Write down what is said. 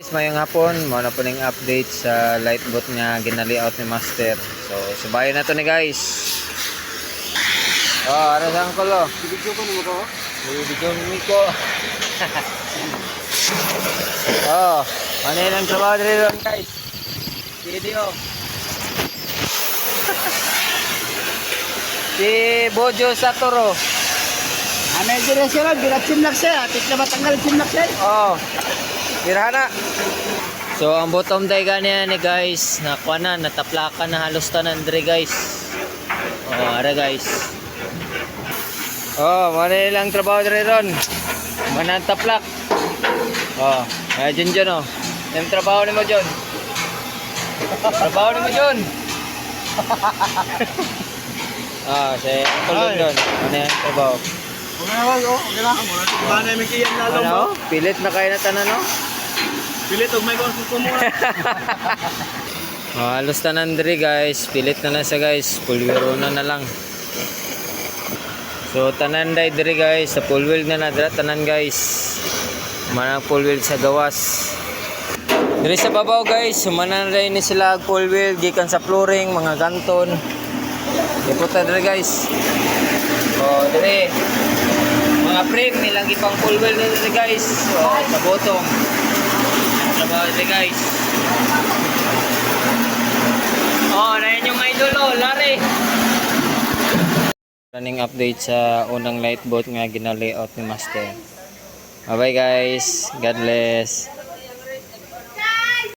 Guys, mayong hapon, mo na po ning update sa light boat nga ginalayout ni Master. So, subayan na to ni guys. Oh, ano sa angkol oh? Video ko naman ko. Bibigyo ni ko. oh, ano ang trabaho dito guys? Video. si Bojo Satoro. Ano yung dire siya lang, bilat simlak siya. Atik na matanggal simlak siya. Oh, birhana. So, ang bottom day ganyan ni guys, nakuha na, nataplakan na halos tanan dire guys. Oh, ara guys. Oh, mana lang trabaho dire ron. Mana ang taplak. Oh, ay dyan dyan oh. Yung trabaho ni mo dyan. trabaho ni mo dyan. ah, si Uncle doon. Ano yung trabaho? Okay na oh. Okay na. Ba na yung lalong Ano? Pilit na kayo na tanan no? Pilit, huwag may kong suko muna. Oh, halos tanan diri guys. Pilit na na siya guys. Pulwero na na lang. So tanan day diri guys. Sa full wheel na na dira tanan guys. Mana full wheel sa gawas. Diri sa babaw guys, sumanan rin ni sila ang full wheel gikan sa flooring, mga ganton. Iputa diri guys. Oh, diri. Mga frame nilang ipang full wheel na diri guys. Oh, sa bottom. Diri guys. Oh, na yun yung idol oh, Larry. Running update sa unang light boat nga gina-layout ni Master. Bye bye guys. God bless.